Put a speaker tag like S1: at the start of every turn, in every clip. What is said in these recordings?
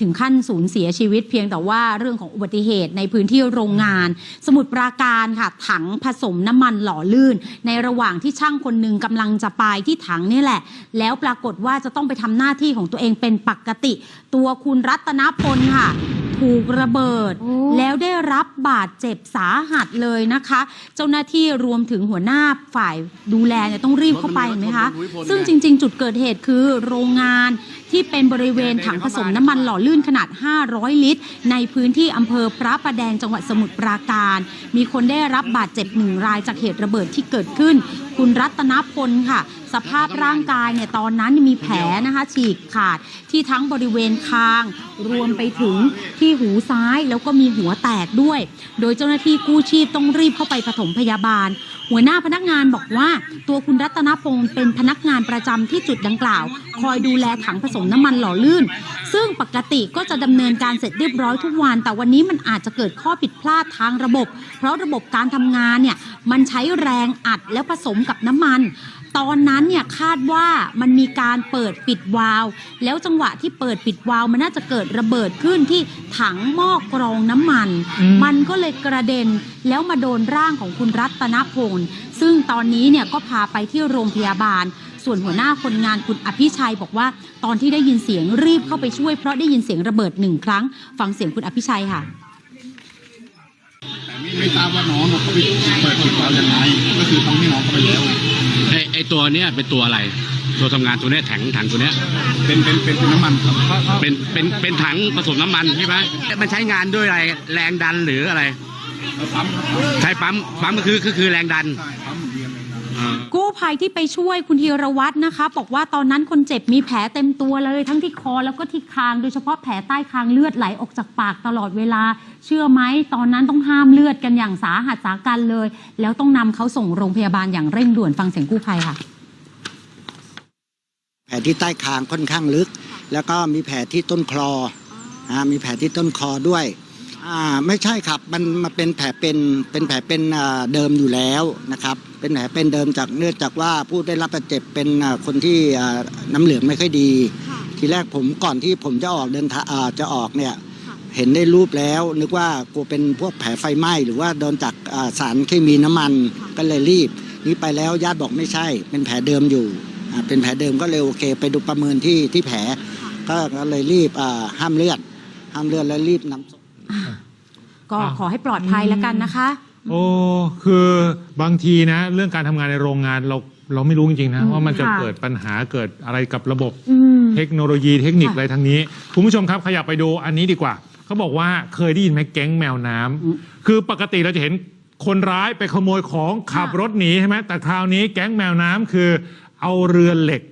S1: ถึงขั้นสูญเสียชีวิต เพียงแต่ว่าเรื่องของอุบัติเหตุในพื้นที่โรงงาน สมุทรปราการค่ะถังผสมน้ำมันหล่อลื่น ในระหว่างที่ช่างคนหนึ่งกำลังจะไปที่ถังนี่แหละ แล้วปรากฏว่าจะต้องไปทำหน้าที่ของตัวเองเป็นปกติ ตัวคุณรัตนพลค่ะถูกระเบิด
S2: โอ้
S1: แล้วได้รับบาดเจ็บสาหัสเลยนะคะ เจ้าหน้าที่รวมถึงหัวหน้าฝ่ายดูแลเนี่ยต้องรีบเข้าไปเห็นไหมคะ ซึ่งจริง ๆ จุดเกิดเหตุคือโรงงาน ที่เป็นบริเวณถังผสมน้ำมันหล่อลื่นขนาด 500 ลิตร ในพื้นที่อำเภอพระประแดงจังหวัดสมุทรปราการ มีคนได้รับบาดเจ็บหนึ่งรายจากเหตุระเบิดที่เกิดขึ้น คุณรัตนพลค่ะ สภาพร่างกายเนี่ยตอนนั้นมีแผลนะคะฉีกขาดที่ทั้งบริเวณคาง รวมไปถึงที่หูซ้ายแล้วก็มีหัวแตกด้วย โดยเจ้าหน้าที่กู้ชีพต้องรีบเข้าไปปฐมพยาบาล หัวหน้าพนักงานบอกว่า ตัวคุณรัตนพงศ์เป็นพนักงานประจำที่จุดดังกล่าว คอยดูแลถังผสมน้ำมันหล่อลื่น ซึ่งปกติก็จะดำเนินการเสร็จเรียบร้อยทุกวัน แต่วันนี้มันอาจจะเกิดข้อผิดพลาดทางระบบ เพราะระบบการทำงานเนี่ยมันใช้แรงอัดแล้วผสมกับน้ำมัน ตอนนั้นเนี่ยคาดว่ามันมีการเปิดปิดวาล์วแล้วจังหวะที่เปิดปิดวาล์วมันน่าจะเกิดระเบิดขึ้นที่ถังหม้อกรองน้ำมัน
S2: อืม
S1: มันก็เลยกระเด็นแล้วมาโดนร่างของคุณรัตนพงศ์ซึ่งตอนนี้เนี่ยก็พาไปที่โรงพยาบาล ส่วนหัวหน้าคนงานคุณอภิชัยบอกว่า ตอนที่ได้ยินเสียงรีบเข้าไปช่วยเพราะได้ยินเสียงระเบิดหนึ่งครั้ง ฟังเสียงคุณอภิชัยค่ะ
S3: แต่ไม่ไม่ทราบว่าน้องเขาไปเปิดปิดวาล์วยังไงก็คือต้องให้น้องเขาไปแล้ว
S4: ไอไอ ตัวเนี้ยเป็นตัวอะไร ตัวทำงานตัวเนี้ยถังถังตัวเนี้ย
S3: เป็นเป็นเป็นเป็นน้ำมันครับ
S4: เป็นเป็นเป็นถังผสมน้ำมันใช่ไหมมันใช้งานด้วยอะไรแรงดันหรืออะไร
S3: แล้วปั๊มครับ
S4: ใช้ปั๊มปั๊มก็คือก็คือแรงดัน
S3: ใช่
S1: กู้ภัยที่ไปช่วยคุณธีรวัตรนะคะ บอกว่าตอนนั้นคนเจ็บมีแผลเต็มตัวเลย ทั้งที่คอแล้วก็ที่คาง โดยเฉพาะแผลใต้คางเลือดไหลออกจากปากตลอดเวลา เชื่อไหมตอนนั้นต้องห้ามเลือดกันอย่างสาหัสสากันเลย แล้วต้องนำเขาส่งโรงพยาบาลอย่างเร่งด่วนฟังเสียงกู้ภัยค่ะ
S5: แผลที่ใต้คางค่อนข้างลึก แล้วก็มีแผลที่ต้นคลออ่ามีแผลที่ต้นคอด้วย อ่าไม่ใช่ครับมันมาเป็นแผลเป็นเป็นแผลเป็นอ่าเดิมอยู่แล้วนะครับ เป็นแผลเป็นเดิมจากเนื่องจากว่าผู้ได้รับบาดเจ็บเป็นอ่าคนที่อ่าน้ำเหลืองไม่ค่อยดีทีแรกผมก่อนที่ผมจะออกเดินทางอ่าจะออกเนี่ยเห็นได้รูปแล้ว นึกว่ากลัวเป็นพวกแผลไฟไหม้หรือว่าโดนจากอ่าสารเคมีน้ำมันก็เลยรีบ นี่ไปแล้วญาติบอกไม่ใช่ เป็นแผลเดิมอยู่อ่าเป็นแผลเดิมก็เลยโอเค ไปดูประเมินที่ที่แผลก็ก็เลยรีบอ่าห้ามเลือดห้ามเลือดแล้วรีบนำส่ง
S1: ก็ขอให้ปลอดภัยแล้วกันนะคะ
S2: โอ้คือบางทีนะ เรื่องการทำงานในโรงงานเราเราไม่รู้จริงๆนะ
S1: อืม
S2: ว่ามันจะ
S1: ค่ะ
S2: เกิดปัญหาเกิดอะไรกับระบบ
S1: อืม
S2: เทคโนโลยีเทคนิค
S1: ค่ะ
S2: อะไรทั้งนี้ คุณผู้ชมครับขยับไปดูอันนี้ดีกว่า เขาบอกว่าเคยได้ยินไหมแก๊งแมวน้ำ
S1: อืม
S2: คือปกติเราจะเห็นคนร้ายไปขโมยของขับ
S1: ค่ะ
S2: รถหนีใช่ไหมแต่คราวนี้แก๊งแมวน้ำคือเอาเรือเหล็ก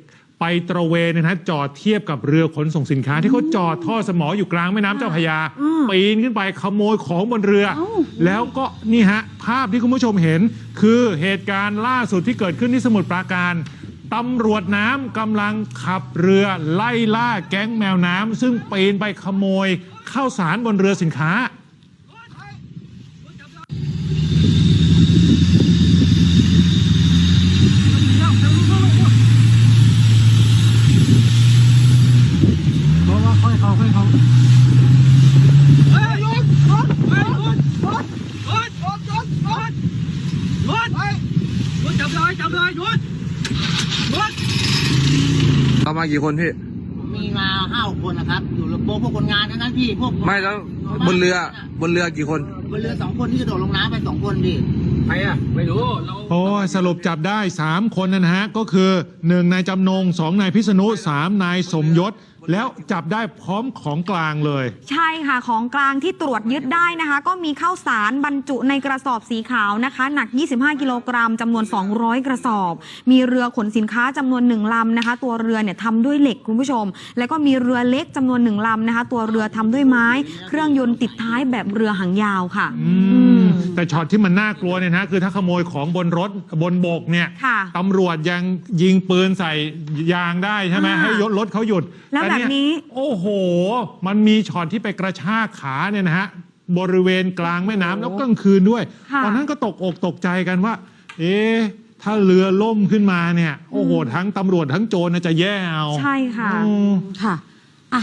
S2: ไปตระเวนนะฮะจอดเทียบกับเรือขนส่งสินค้า ที่เขาจอดท่อสมออยู่กลางแม่น้ำเจ้าพระยา
S1: อืม
S2: ปีนขึ้นไปขโมยของบนเรือ
S1: เอ้า
S2: แล้วก็นี่ฮะภาพที่คุณผู้ชมเห็น คือเหตุการณ์ล่าสุดที่เกิดขึ้นที่สมุทรปราการตำรวจน้ำกำลังขับเรือไล่ล่าแก๊งแมวน้ำซึ่งปีนไปขโมยข้าวสารบนเรือสินค้า
S6: เรามากี่คนพี่
S7: มีมาห้าหกคนนะครับอยู่โบพวกคนงานทั้งนั้นพี่พวก
S6: ไม่แล้วบนเรือบนเรือกี่คน
S7: บนเรือสองคนที่กระโดดลงน้ำไปสองคนพี่
S2: โอ้ยสรุปจับได้3คนนะฮะก็คือ1นายจำนง2นายพิษณุ3นายสมยศ แล้วจับได้พร้อมของกลางเลย
S8: ใช่ค่ะของกลางที่ตรวจยึดได้นะคะ ก็มีข้าวสารบรรจุในกระสอบสีขาวนะคะ หนัก 25 กิโลกรัมจำนวน 200 กระสอบ มีเรือขนสินค้าจำนวนหนึ่งลำนะคะ ตัวเรือเนี่ยทำด้วยเหล็กคุณผู้ชม แล้วก็มีเรือเล็กจำนวนหนึ่งลำนะคะ ตัวเรือทำด้วยไม้ เครื่องยนต์ติดท้ายแบบเรือหางยาวค่ะ
S2: อืมแต่ช็อตที่มันน่ากลัวเนี่ยนะคือถ้าขโมยของบนรถบนบกเนี่ย
S8: ค่ะ
S2: ตำรวจยังยิงปืนใส่ยางได้ใช่ไหม
S8: อ่า
S2: ให้ยศรถเขาหยุด
S8: แล้ว
S2: ต่
S8: แบบนี้
S2: โอ้โห มันมีช็อตที่ไปกระชากขาเนี่ยนะฮะบริเวณกลางแม่น้ำแล้วกลางคืนด้วย
S8: ค่ะ
S2: ตอนนั้นก็ตกอกตกใจกันว่า เอ๊ะถ้าเรือล่มขึ้นมาเนี่ย โอ้โห ทั้งตำรวจทั้งโจรน่าจะแย่เอา
S8: ใช่ค่ะ
S2: อืม
S1: ค่ะ อะ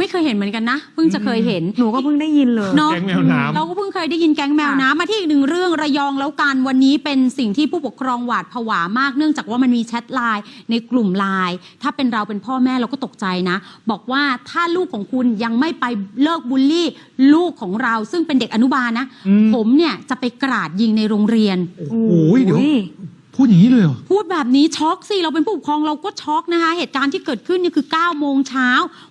S1: ไม่เคยเห็นเหมือนกันนะเพิ่งจะเคยเห็น
S8: หนูก็เพิ่งได้ยินเลย
S1: เนาะ
S2: แก๊งแมวน้ำ
S1: เราก็เพิ่งเคยได้ยินแก๊งแมวน้ำมาที่อีกหนึ่งเรื่องระยองแล้วกันวันนี้เป็นสิ่งที่ผู้ปกครองหวาดผวามากเนื่องจากว่ามันมีแชทไลน์ในกลุ่มไลน์ถ้าเป็นเราเป็นพ่อแม่เราก็ตกใจนะ บอกว่าถ้าลูกของคุณยังไม่ไปเลิกบูลลี่ ลูกของเราซึ่งเป็นเด็กอนุบาลนะ
S2: อืม
S1: ผมเนี่ยจะไปกราดยิงในโรงเรียน
S2: โอ้ยเดี๋ยว พูดอย่างนี้เลยเหรอ
S1: พูดแบบนี้ช็อกสิ เราเป็นผู้ปกครองเราก็ช็อกนะคะ เหตุการณ์ที่เกิดขึ้นเนี่ยคือ 9 โมงเช้า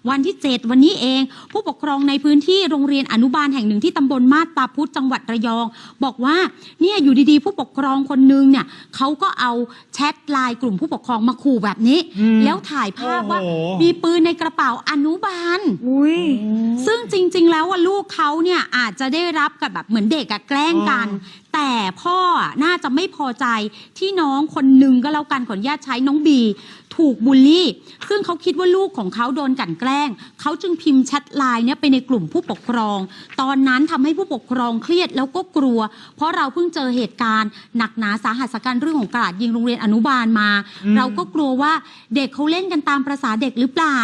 S1: วันที่ 7 วันนี้เอง ผู้ปกครองในพื้นที่โรงเรียนอนุบาลแห่งหนึ่งที่ตำบลมาดตาพุธจังหวัดระยอง บอกว่าเนี่ยอยู่ดีๆ ผู้ปกครองคนนึงเนี่ยเขาก็เอาแชทไลน์กลุ่มผู้ปกครองมาขู่แบบนี้
S2: อืม
S1: แล้วถ่ายภาพว่า
S2: โอ้โห
S1: มีปืนในกระเป๋าอนุบาล
S8: อุ้ย
S1: ซึ่งจริง ๆ แล้วว่าลูกเขาเนี่ยอาจจะได้รับกับแบบเหมือนเด็กอะแกล้งกัน แต่พ่อน่าจะไม่พอใจที่น้องคนหนึ่งก็แล้วกันขออนุญาตใช้น้องบี ถูกบูลลี่ ซึ่งเขาคิดว่าลูกของเขาโดนกลั่นแกล้ง เขาจึงพิมพ์แชทไลน์เนี่ยไปในกลุ่มผู้ปกครอง ตอนนั้นทำให้ผู้ปกครองเครียดแล้วก็กลัว เพราะเราเพิ่งเจอเหตุการณ์หนักหนาสาหัสกันเรื่องของกราดยิงโรงเรียนอนุบาลมา
S2: อืม
S1: เราก็กลัวว่าเด็กเขาเล่นกันตามประษาเด็กหรือเปล่า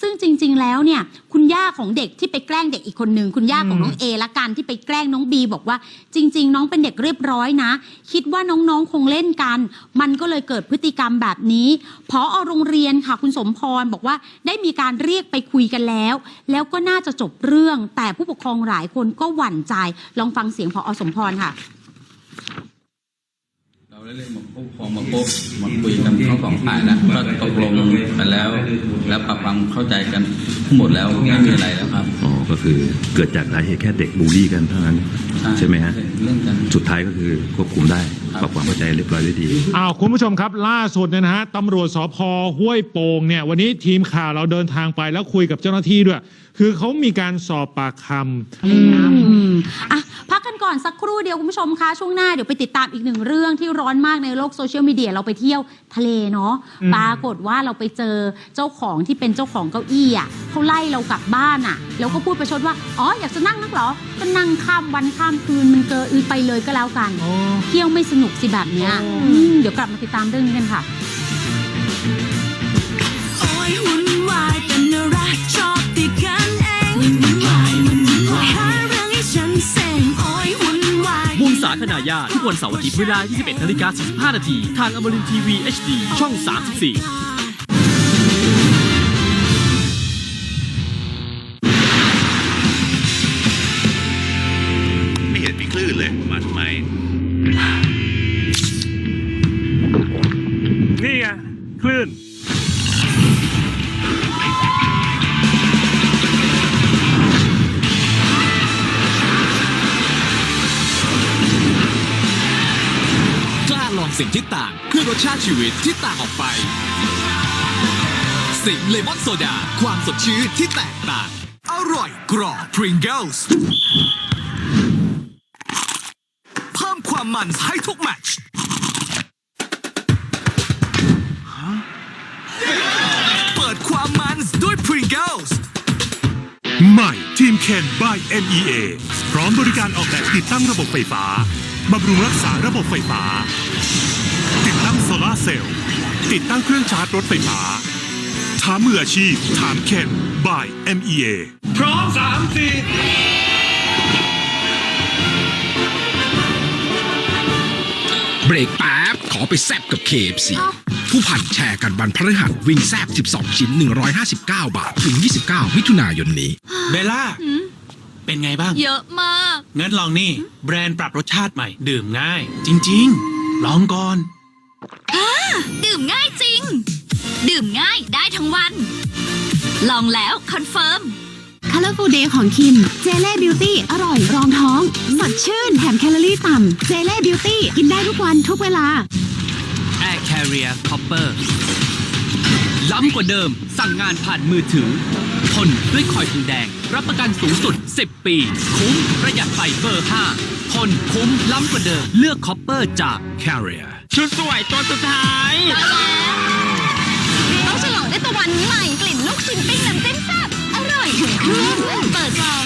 S1: ซึ่งจริง ๆ แล้วเนี่ยคุณย่าของเด็กที่ไปแกล้งเด็กอีกคนหนึ่งคุณย่าของน้องเอละกันที่ไปแกล้งน้องบีบอกว่า จริง ๆ น้องเป็นเด็กเรียบร้อยนะ คิดว่าน้องๆคงเล่นกัน มันก็เลยเกิดพฤติกรรมแบบนี้พออโรงเรียนค่ะ คุณสมพรบอกว่าได้มีการเรียกไปคุยกันแล้ว แล้วก็น่าจะจบเรื่องแต่ผู้ปกครองหลายคนก็หวั่นใจ ลองฟังเสียงพอสมพรค่ะ
S9: เราได้เรียกมาผู้ปกครองมาพบมาคุยกันทั้งสองฝ่ายแล้วก็ตกลงกันแล้ว แล้วปรับความเข้าใจกันทั้งหมดแล้วไม่มีอะไรแล้วครับ
S10: อ๋อก็คือเกิดจากสาเหตุแค่เด็กบูลลี่กันเท่านั้นใช่ไหมฮะ
S9: เรื่องกัน
S10: สุดท้ายก็คือควบคุมได้ปรับความเข้าใจเรียบร้อยได้ดี
S2: อ้าวคุณผู้ชมครับ ล่าสุดเนี่ยนะฮะตำรวจสพห้วยโป่งเนี่ยวันนี้ทีมข่าวเราเดินทางไปแล้วคุยกับเจ้าหน้าที่ด้วย คือเขามีการสอบปากคำ
S1: อืมอะพัก กันก่อนสักครู่เดียวคุณผู้ชมคะช่วงหน้าเดี๋ยวไปติดตามอีกหนึ่งเรื่องที่ร้อนมากในโลกโซเชียลมีเดียเราไปเที่ยวทะเลเนาะ
S2: อืม
S1: ปรากฏว่าเราไปเจอเจ้าของที่เป็นเจ้าของเก้าอี้อะเขาไล่เรากลับบ้านอะแล้วก็พูดประชดว่าอ๋ออยากจะนั่งนักเหรอก็นั่งข้ามวันข้ามคืนมันเกินไปเลยก็แล้วกัน
S2: อ๋อ
S1: เที่ยวไม่สนุกสิแบบเนี้ย
S2: อ๋อ
S1: อืมเดี๋ยวกลับมาติดตามเรื่องนี้กันค่ะ
S11: โอ้ยวุ่นวายเป็นอะไรชอบติดกันเองายา
S12: ทุกวันเสาร์อาทิตย์เวลา 21นาฬิกา45นาทีทางอมรินทีวี HD ช่อง 34 สิ่งที่ต่างเพื่อรสชาติชีวิตที่ต่างออกไปสิงเลมอนโซดา ความสดชื่นที่แตกต่าง อร่อยกรอบ Pringles เพิ่มความมันให้ทุกแมตช์เปิดความมันด้วย Pringles
S10: ใหม่ทีมเคน by NEA พร้อมบริการออกแบบติดตั้งระบบไฟฟ้าบำรุงรักษาระบบไฟฟ้า ติดตั้งโซลาร์เซลล์ ติดตั้งเครื่องชาร์จรถไฟฟ้าถามมืออาชีพ ถามเคน by NEA
S2: พร้อมสามสี่
S13: เบรกแป๊บขอไปแซบกับ KFC ผู้พันแชร์กันวันพฤหัสวิ่งแซบ 12 ชิ้น 159 บาท ถึง 29 มิถุนายนนี้
S12: เบลล่า เป็นไงบ้าง
S11: เยอะมาก
S12: งั้นลองนี่ แบรนด์ปรับรสชาติใหม่ ดื่มง่าย จริง ๆ ลองก่อน
S11: ดื่มง่ายจริง ดื่มง่ายได้ทั้งวัน ลองแล้วคอนเฟิร์ม
S14: Colorful Day ของคิม เจเล่บิวตี้อร่อยรองท้อง สดชื่นแถมแคลอรี่ต่ำ เจเล่บิวตี้กินได้ทุกวันทุกเวลา
S12: Air Carrier Copper ล้ำกว่าเดิม สั่งงานผ่านมือถือ ทนด้วยคอยทองแดง รับประกันสูงสุด 10 ปี คุ้มประหยัดไฟเบอร์ 5 ทนคุ้มล้ำกว่าเดิม เลือกคอปเปอร์จาก
S13: Carrier
S12: ชุดสวยตัวสุดท้าย
S11: ต้องฉลองด้วยตะวันใหม่กลิ่นลูกชิ้นปิ้งน้ำจิ้มแซ่บอร่อยถึงเครื่องเปิดซอง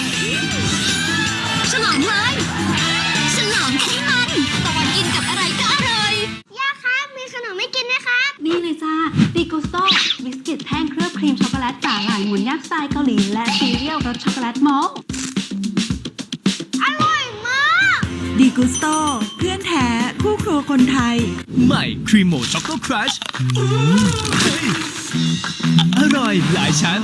S11: ยหมุนยัก
S14: ษ์ทรายเกาหลีและซีเรียลรสช็อกโกแลตมอลต์
S15: ดีกุสโตเพื่อนแท้ คู่ครัวคนไทย
S12: ใหม่ครีมโมช็อกโกครัชอร่อยหลายชั้น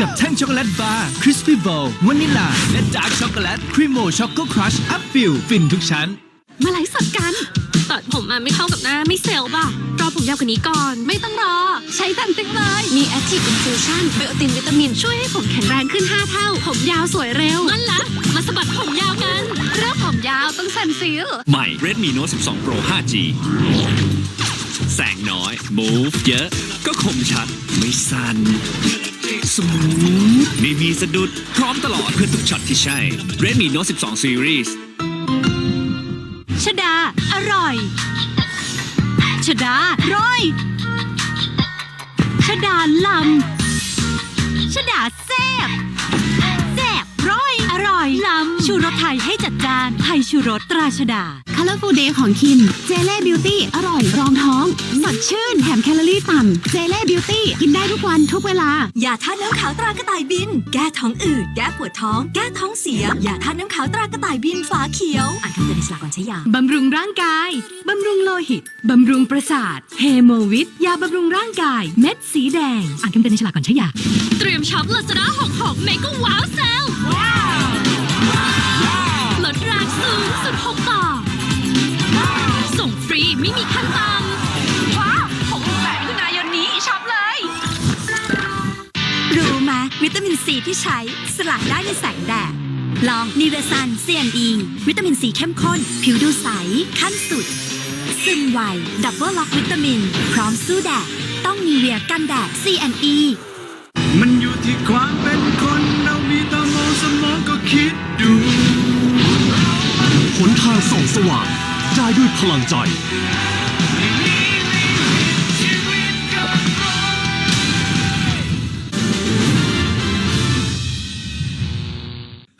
S12: กับแท่งช็อกโกแลตบาร์คริสปี้โบลวานิลลาและดาร์กช็อกโกแลตครีมโมช็อกโกครัชอัพฟิลฟินทุกชั้น
S11: มาไลฟ์สดกัน ตัดผมมาไม่เข้ากับหน้าไม่เซลล์ป่ะ รอผมยาวกว่านี้ก่อน ไม่ต้องรอ ใช้ตันติ๊กเลย มี Active Infusion ไบโอตินวิตามิน ช่วยให้ผมแข็งแรงขึ้น 5 เท่า ผมยาวสวยเร็วงั้นละมาสะบัดผมยาวกัน เริ่มผมยาวต้องซันซิล
S12: ใหม่ Redmi Note 12 Pro 5G แสงน้อย move เยอะ ก็คมชัด ไม่สั่นสมูทไม่มีสะดุด พร้อมตลอดเพื่อทุกช็อตที่ใช่ Redmi Note 12 Series
S14: ชดาร้อย ชดาลำ ชดา ลำชูรสไทยให้จัดจานไทยชูรสตราชดา Colorful Day ของคิม เจเล่บิวตี้อร่อยรองท้อง สดชื่นแถมแคลอรี่ต่ำ เจเล่บิวตี้กินได้ทุกวันทุกเวลา
S11: ยาท่าตุน้ำขาวตรากระต่ายบิน แก้ท้องอืดแก้ปวดท้อง แก้ท้องเสีย ยาท่าตุน้ำขาวตรากระต่ายบินฝาเขียว อ่านคำเตือนในฉลากก่อนใช้ยา
S14: บำรุงร่างกายบำรุงโลหิตบำรุงประสาทเฮโมวิตยาบำรุงร่างกาย เม็ดสีแดง อ่านคำเตือนในฉลากก่อนใช้ยา
S11: เตรียมช็อปลาซาด้า66เมกะว้าวเซลล งสูงสุด 6 ต่อ ส่งฟรีไม่มีขั้นต่ำว้าว68มิถุนายนนี้ช็อปเลย รู้ไหมวิตามินซีที่ใช้สลายได้ในแสงแดด ลองนิเวซัน CNE วิตามินซีเข้มข้น ผิวดูใส ขั้นสุด ซึมไว ดับเบิลล็อกวิตามิน พร้อมสู้แดด ต้องมีเวียกันแดด CNE
S16: มันอยู่ที่ความเป็นคน เรามีตามองสมองก็คิดดู
S10: ห นทางส่องสว่างได้ด้วยพลังใจ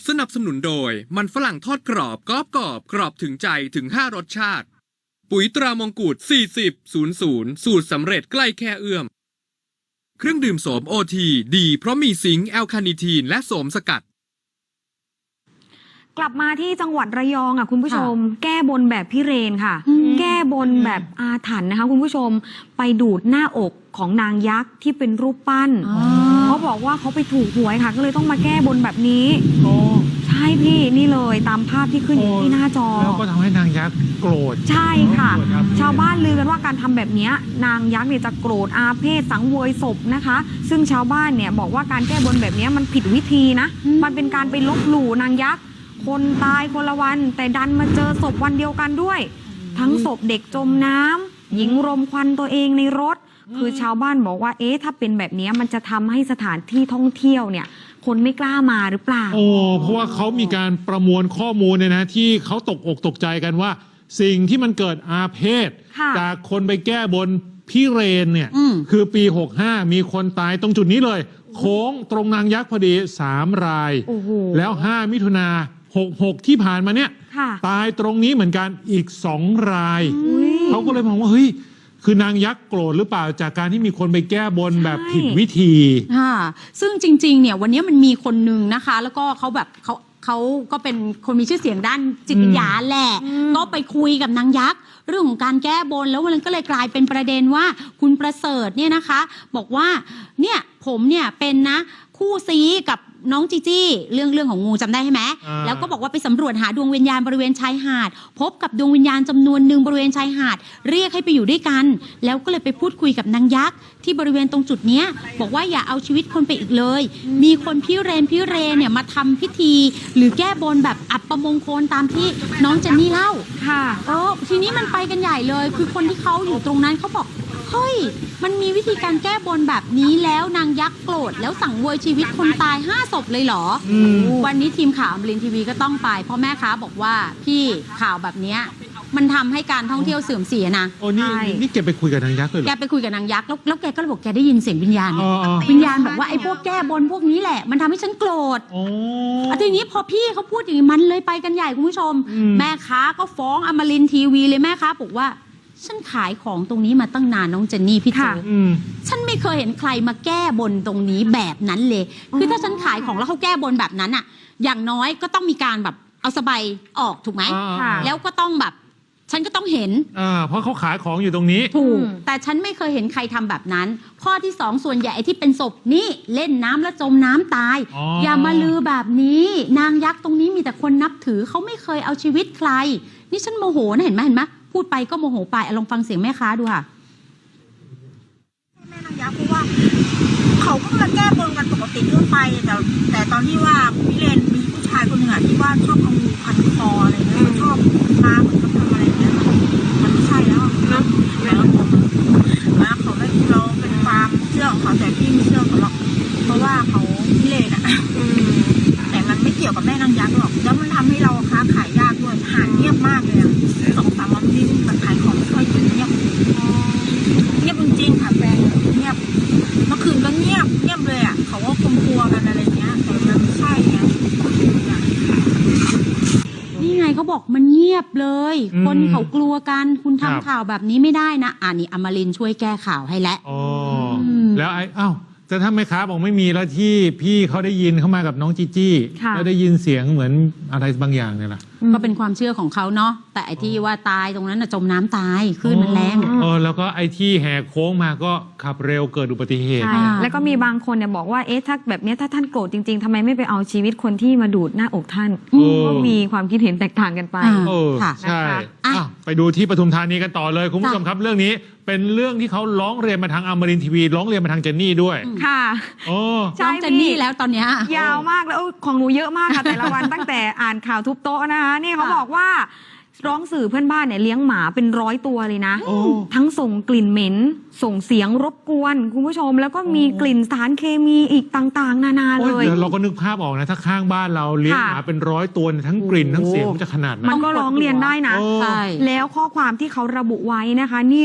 S17: สนับสนุนโดยมันฝรั่งทอดกรอบกรอบกรอบกรอบถึงใจถึง 5 รสชาติ ปุ๋ยตรามงกุฎ40 00 สูตรสำเร็จใกล้แค่เอื้อม เครื่องดื่มโสมโอทีดีเพราะมีซิงค์แอลคาเนิทีนและโสมสกัด
S8: กลับมาที่จังหวัดระยองอะคุณผู้ชม แก้บนแบบพิเรนค่ะ แก้บนแบบอาถรรพ์นะคะ คุณผู้ชมไปดูดหน้าอกของนางยักษ์ที่เป็นรูปปั้นเขาบอกว่าเขาไปถูกหวยค่ะ ก็เลยต้องมาแก้บนแบบนี้ใช่พี่นี่เลยตามภาพที่ขึ้นอยู่ที่หน้าจอ
S2: แล้วก็ทำให้นางยักษ์โกรธ
S8: ใช่ค่ะ
S2: โกรธครับ
S8: ชาวบ้านลือกันว่าการทำแบบเนี้ยนางยักษ์เนี่ยจะโกรธอาเพศสังเวยศพนะคะ ซึ่งชาวบ้านเนี่ยบอกว่าการแก้บนแบบเนี้ยมันผิดวิธีนะ มันเป็นการไปลบหลู่นางยักษ์ คนตายคนละวัน แต่ดันมาเจอศพวันเดียวกันด้วย ทั้งศพเด็กจมน้ำหญิงรมควันตัวเองในรถ คือชาวบ้านบอกว่าเอ๊ะถ้าเป็นแบบเนี้ยมันจะทำให้สถานที่ท่องเที่ยวเนี่ยคนไม่กล้ามาหรือเปล่า
S2: โอ้เพราะว่าเขามีการประมวลข้อมูลเนี่ยนะที่เขาตกอกตกใจกันว่า สิ่งที่มันเกิดอาเพศ
S8: ค่ะ
S2: จากคนไปแก้บนพี่เรนเนี่ยคือปี 65 มีคนตายตรงจุดนี้เลย โค้งตรงนางยักษ์พอดี 3 ราย
S8: โอ้โห
S2: แล้ว 5 มิถุนา 66 ที่ผ่านมาเนี่ย
S8: ค่ะ
S2: ตายตรงนี้เหมือนกันอีก2ราย เขาก็เลยมองว่าเฮ้ยคือนางยักษ์โกรธหรือเปล่าจากการที่มีคนไปแก้บนแบบผิดวิธี
S1: ค่ะซึ่งจริงๆ เนี่ยวันนี้มันมีคนหนึ่งนะคะ แล้วก็เขาแบบเขาเขาก็เป็นคนมีชื่อเสียงด้านจิตวิญญาณแหละก็ไปคุยกับนางยักษ์เรื่องของการแก้บนแล้วมันก็เลยกลายเป็นประเด็นว่า คุณประเสริฐเนี่ยนะคะ บอกว่าเนี่ยผมเนี่ยเป็นนะ คู่ซีกับน้องจีจี้เรื่องเรื่องของงูจำได้ใช่ไหม
S2: อ่า
S1: แล้วก็บอกว่าไปสำรวจหาดวงวิญญาณบริเวณชายหาด พบกับดวงวิญญาณจำนวนหนึ่งบริเวณชายหาด เรียกให้ไปอยู่ด้วยกัน แล้วก็เลยไปพูดคุยกับนางยักษ์ที่บริเวณตรงจุดเนี้ย บอกว่าอย่าเอาชีวิตคนไปอีกเลย มีคนพิเรนพิเรนเนี่ยมาทำพิธี หรือแก้บนแบบอับประมงคลตามที่น้องเจนนี่เล่า
S8: ค่ะ
S1: เออทีนี้มันไปกันใหญ่เลย คือคนที่เขาอยู่ตรงนั้นเขาบอก เฮ้ย มันมีวิธีการแก้บนแบบนี้แล้วนางยักษ์โกรธแล้วสั่งเวยชีวิตคนตายห้าศพเลยเหรออวันนี้ทีมข่าวอมรินทร์ทีวีก็ต้องไป เพราะแม่ค้าบอกว่าพี่ข่าวแบบเนี้ยมันทำให้การท่องเที่ยวเสื่อมเสียนะ
S2: โอ้นี่นี่นี่แกไปคุยกับนางยักษ์เลยเหร
S1: แก
S2: อ
S1: ไปคุยกับนางยักษ์แล้วแล้วแกก็เลยบอกแกได้ยินเสียงวิญญาณ
S2: อ๋ออ๋อ
S1: วิญญาณบอกว่าไอ้พวกแก้บนพวกนี้แหละ มันทำให้ฉันโกรธ
S2: โอ้
S1: อะทีนี้พอพี่เขาพูดอย่างนี้มันเลยไปกันใหญ่คุณผู้ชม
S2: อืม
S1: แม่ค้าก็ฟ้องอมรินทร์ทีวีเลยแม่ค้าบอกว่า ฉันขายของตรงนี้มาตั้งนานน้องเจนนี่พี่โจ
S2: อืม
S1: ฉันไม่เคยเห็นใครมาแก้บนตรงนี้แบบนั้นเลย คือถ้าฉันขายของแล้วเขาแก้บนแบบนั้นอะอย่างน้อยก็ต้องมีการแบบเอาสบายออกถูกไหม
S2: อ่าค่ะ
S1: แล้วก็ต้องแบบ ฉันก็ต้องเห็น
S2: อ่าเพราะเขาขายของอยู่ตรงนี้
S1: ถูกแต่ฉันไม่เคยเห็นใครทำแบบนั้น ข้อที่สองส่วนใหญ่ไอ้ที่เป็นศพนี่เล่นน้ำแล้วจมน้ำตาย
S2: อ๋อ
S1: อ
S2: อ
S1: ย่ามาลือแบบนี้ นางยักษ์ตรงนี้มีแต่คนนับถือเขาไม่เคยเอาชีวิตใคร นี่ฉันโมโหนะเห็นไหมเห็นไหม พูดไปก็โมโหไปอะลองฟังเสียงแม่ค้าดูค่ะ
S18: แม่นางยักษ์เพราะว่าเขาก็มาแก้บนกันปกติทั่วไปแต่แต่ตอนที่ว่าพิเรนมีผู้ชายคนหนึ่งอะที่ว่าชอบเอางูพันคออะไรเงี้ยชอบ
S1: เขาบอกมันเงียบเลย
S2: อืม
S1: คนเขากลัวกันคุณ
S2: ครั
S1: ทำ
S2: บ
S1: ข่าวแบบนี้ไม่ได้นะอ่านี่อมรินทร์ช่วยแก้ข่าวให้แล้ว
S2: อ๋ออ
S1: ม
S2: แล้วไอ้อ้าวแต่ถ้าแม่ค้าบอกไม่มีแล้วที่พี่เขาได้ยินเข้ามากับน้องจีจี้
S1: ค่ะ
S2: แล้วได้ยินเสียงเหมือนอะไรบางอย่างเนี่ยล่ะ
S1: ก็เป็นความเชื่อของเขาเนาะแต่ไอ้ที่ว่าตายตรงนั้นน่ะจมน้ำตายคลื่นมันแรง
S2: เออแล้วก็ไอ้ที่แหกโค้งมาก็ขับเร็วเกิดอุบัติเหตุ
S8: ใช่แล้วก็มีบางคนเนี่ยบอกว่าเอ๊ะถ้าแบบเนี้ยถ้าท่านโกรธจริงๆทำไมไม่ไปเอาชีวิตคนที่มาดูดหน้าอกท่าน
S2: เออ
S8: ก็มีความคิดเห็นแตกต่างกันไป
S2: เออใช่อะไปดูที่ปทุมธานีกันต่อเลยคุณผู้ชมครับเรื่องนี้เป็นเรื่องที่เขาร้องเรียนมาทางอมรินทร์ทีวี ร้องเรียนมาทางเจนนี่ด้วย
S8: ค่ะ
S2: โอ้
S8: ใช่
S1: น้องเจนนี่แล้วตอนเนี้ย
S8: ยาวมากแล้วเอ้ยของหนูเยอะมากค่ะ แต่ละวันตั้งแต่อ่านข่าวทุบโต๊ะนะคะนี่เขาบอกว่าร้องสื่อเพื่อนบ้านเนี่ยเลี้ยงหมาเป็นร้อยตัวเลยนะ ทั้งส่งกลิ่นเหม็น ส่งเสียงรบกวน คุณผู้ชม แล้วก็มีกลิ่นสารเคมีอีกต่างๆ นานา
S2: โอ้
S8: เลยย
S2: เดี๋ยวเราก็นึกภาพออกนะ ถ้าข้างบ้านเราเลี้ยง
S8: ค่ะ
S2: หมาเป็นร้อยตัวเนี่ยทั้งกลิ่นทั้งเสียงมันจะขนาดไหน
S8: มันก็ร้องเรียนได้นะ
S2: โอ้
S8: แล้วข้อความที่เขาระบุไว้นะคะนี่